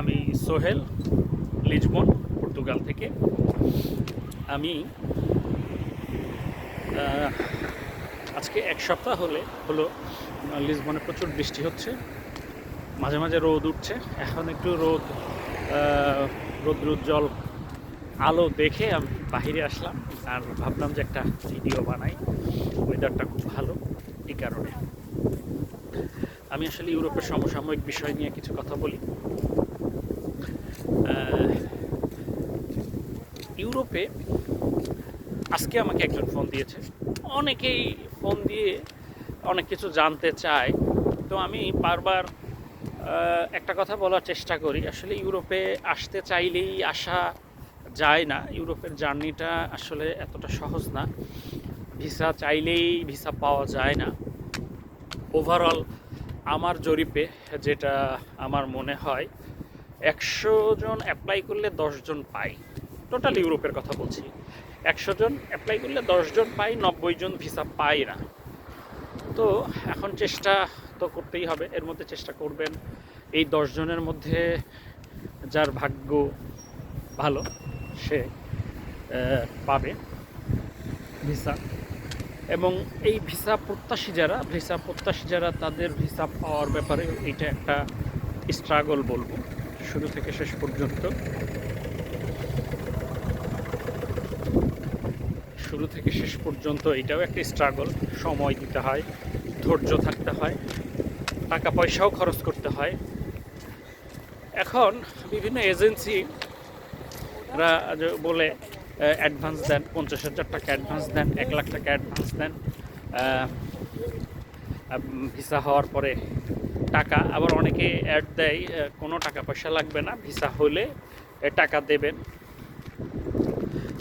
আমি সোহেল লিজবন পর্তুগাল থেকে। আমি আজকে এক সপ্তাহ হলে হলো আহ, লিসবনে প্রচুর বৃষ্টি হচ্ছে। মাঝে মাঝে রোদ উঠছে। এখন একটু রোদ রৌদ্র উজ্জ্বল আলো দেখে আমি বাহিরে আসলাম আর ভাবলাম যে একটা ভিডিও বানাই। ওয়েদারটা খুব ভালো এই কারণে। আমি আসলে ইউরোপের সমসাময়িক বিষয় নিয়ে কিছু কথা বলি। ইউরোপে আজকে আমাকে একজন ফোন দিয়েছে। অনেকেই ফোন দিয়ে অনেক কিছু জানতে চায়। তো আমি বারবার একটা কথা বলার চেষ্টা করি, আসলে ইউরোপে আসতে চাইলেই আসা যায় না। ইউরোপের জার্নিটা আসলে এতটা সহজ না। ভিসা চাইলেই ভিসা পাওয়া যায় না। ওভারঅল আমার জরিপে যেটা আমার মনে হয় একশো জন অ্যাপ্লাই করলে জন পাই। টোটাল ইউরোপের কথা বলছি। একশো জন অ্যাপ্লাই করলে জন পাই, নব্বই জন ভিসা পাই না। তো এখন চেষ্টা তো করতেই হবে, এর মধ্যে চেষ্টা করবেন। এই জনের মধ্যে যার ভাগ্য ভালো, সে পাবে ভিসা এবং এই ভিসা প্রত্যাশী যারা ভিসা প্রত্যাশী যারা তাদের ভিসা পাওয়ার ব্যাপারে এটা একটা স্ট্রাগল বলব। শুরু থেকে শেষ পর্যন্ত। শুরু থেকে শেষ পর্যন্ত এটাও একটা স্ট্রাগল সময় দিতে হয়, ধৈর্য থাকতে হয়, টাকা পয়সাও খরচ করতে হয়। এখন বিভিন্ন এজেন্সি রা বলে অ্যাডভান্স দেন, পঞ্চাশ হাজার টাকা অ্যাডভান্স দেন, এক লাখ টাকা অ্যাডভান্স দেন ভিসা হওয়ার পরে টাকা আবার অনেকে অ্যাড দেয় কোনো টাকা পয়সা লাগবে না ভিসা হলে টাকা দেবেন।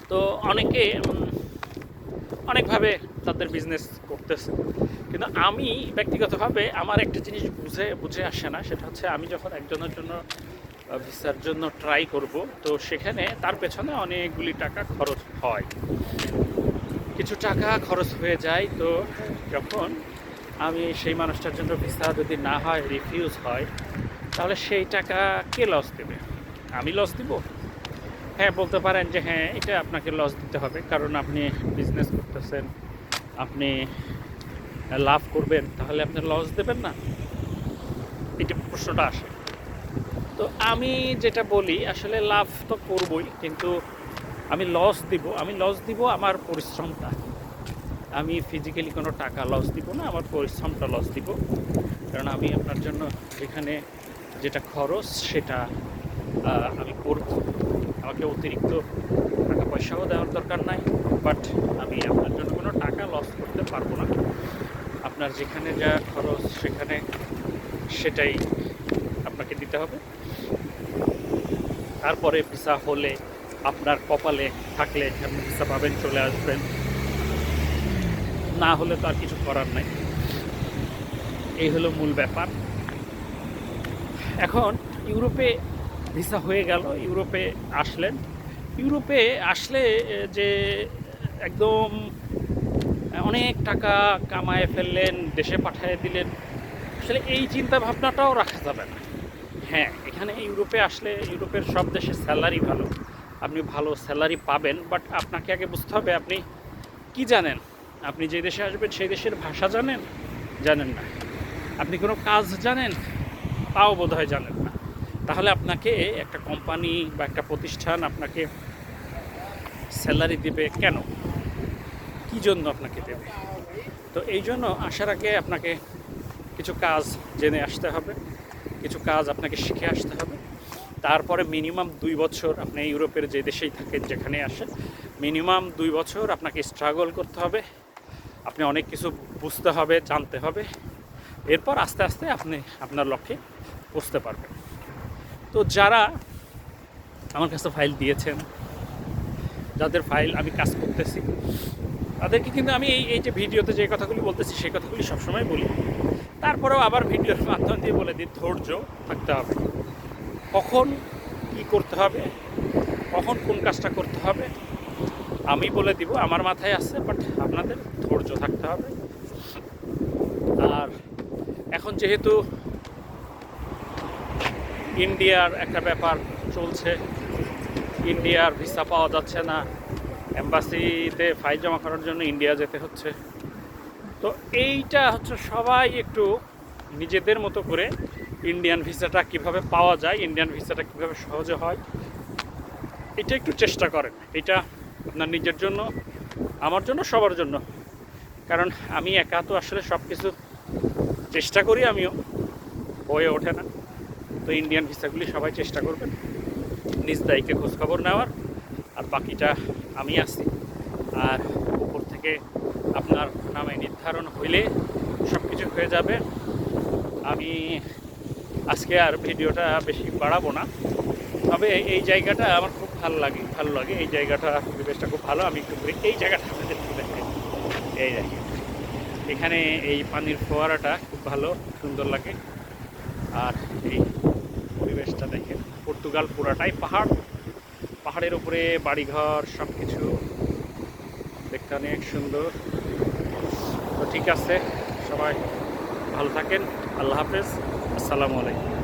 তো অনেকে অনেকভাবে তাদের বিজনেস করতেছে। কিন্তু আমি ব্যক্তিগতভাবে আমার একটা জিনিস বুঝে বুঝে আসে না, সেটা হচ্ছে আমি যখন একজনের জন্য ভিসার জন্য ট্রাই করব, তো সেখানে তার পেছনে অনেকগুলি টাকা খরচ হয়। কিছু টাকা খরচ হয়ে যায়, তো যখন আমি সেই মানুষটার জন্য ভিসা যদি না হয় রিফিউজ হয়, তাহলে সেই টাকা কে লস দেবে? আমি লস দিব? হ্যাঁ বলতে পারেন যে হ্যাঁ এটা আপনাকে লস দিতে হবে। কারণ আপনি বিজনেস করতেছেন, আপনি লাভ করবেন, তাহলে আপনি লস দেবেন না। এটা প্রশ্নটা আসে। তো আমি যেটা বলি, আসলে লাভ তো করবই, কিন্তু আমি লস দিব। আমি লস দিব আমার পরিশ্রমটা। আমি ফিজিক্যালি কোনো টাকা লস দিব না, আমার পরিশ্রমটা লস দিব। কারণ আমি আপনার জন্য যেখানে যেটা খরচ, সেটা আমি করব। আমাকে অতিরিক্ত টাকা পয়সাও দেওয়ার দরকার নাই বাট আমি আপনার জন্য কোনো টাকা লস করতে পারব না। আপনার যেখানে যা খরচ, সেখানে সেটাই আপনাকে দিতে হবে। তারপরে ভিসা হলে আপনার কপালে থাকলে আপনি ভিসা পাবেন, চলে আসবেন। না হলে তো আর কিছু করার নাই। এই হলো মূল ব্যাপার। এখন ইউরোপে ভিসা হয়ে গেল, ইউরোপে আসলেন। ইউরোপে আসলে যে একদম অনেক টাকা কামায় ফেললেন, দেশে পাঠিয়ে দিলেন, আসলে এই চিন্তা ভাবনাটাও রাখা যাবে না। হ্যাঁ এখানে ইউরোপে আসলে ইউরোপের সব দেশে স্যালারি ভালো। আপনি ভালো স্যালারি পাবেন, বাট আপনাকে আগে বুঝতে হবে, আপনি কি জানেন? আপনি যে দেশে আসবেন, সেই দেশের ভাষা জানেন? জানেন না। আপনি কোনো কাজ জানেন? তাও বোধহয় জানেন না। তাহলে আপনাকে একটা কোম্পানি বা একটা প্রতিষ্ঠান আপনাকে স্যালারি দেবে কেন? কী জন্য আপনাকে দেবে? তো এই জন্য আসার আগে আপনাকে কিছু কাজ জেনে আসতে হবে, কিছু কাজ আপনাকে শিখে আসতে হবে। তারপরে মিনিমাম দুই বছর আপনি ইউরোপের যে দেশেই থাকেন, যেখানে আসেন, মিনিমাম দুই বছর আপনাকে স্ট্রাগল করতে হবে। আপনি অনেক কিছু বুঝতে হবে, জানতে হবে। এরপর আস্তে আস্তে আপনি আপনার লক্ষ্যে পৌঁছতে পারবেন। তো যারা আমার কাছে ফাইল দিয়েছেন, যাদের ফাইল আমি কাজ করতেছি, তাদেরকে কিন্তু আমি এই এই যে ভিডিওতে যে কথাগুলি বলতেছি, সেই কথাগুলি সবসময় বলি। তারপরেও আবার ভিডিওর মাধ্যম দিয়ে বলে দিই, ধৈর্য থাকতে হবে। কখন কি করতে হবে, কখন কোন কাজটা করতে হবে আমি বলে দিব, আমার মাথায় আছে বাট আপনাদের ধৈর্য থাকতে হবে। আর এখন যেহেতু ইন্ডিয়ার একটা ব্যাপার চলছে, ইন্ডিয়ার ভিসা পাওয়া যাচ্ছে না, এম্বাসিতে ফাইল জমা করার জন্য ইন্ডিয়া যেতে হচ্ছে। তো এইটা হচ্ছে সবাই একটু নিজেদের মতো করে ইন্ডিয়ান ভিসাটা কীভাবে পাওয়া যায়, ইন্ডিয়ান ভিসাটা কীভাবে সহজে হয়, এটা একটু চেষ্টা করেন। এটা আপনার নিজের জন্য, আমার জন্য, সবার জন্য। কারণ আমি একা তো আসলে সব কিছু চেষ্টা করি আমিও, হয়ে ওঠে না। তো ইন্ডিয়ান ভিসাগুলি সবাই চেষ্টা করবেন, নিজ দায়িত্বে খোঁজখবর নেওয়ার, আর বাকিটা আমি আছি। আর উপর থেকে আপনার নামে নির্ধারণ হইলে সব কিছু হয়ে যাবে। আমি আজকে আর ভিডিওটা বেশি বাড়াবো না। তবে এই জায়গাটা আমার ভালো লাগে ভালো লাগে। এই জায়গাটা পরিবেশটা খুব ভালো। আমি একটু ঘুরে এই জায়গাটা আপনাদের একটু দেখাই। এই দেখেন। এখানে এই পানির ফোয়ারাটা খুব ভালো, সুন্দর লাগে। আর এই পরিবেশটা দেখেন, পর্তুগাল পুরাটাই পাহাড়। পাহাড়ের উপরে বাড়িঘর সব কিছু দেখতে অনেক সুন্দর। তো ঠিক আছে, সবাই ভালো থাকেন। আল্লাহ হাফেজ। আসসালামু আলাইকুম।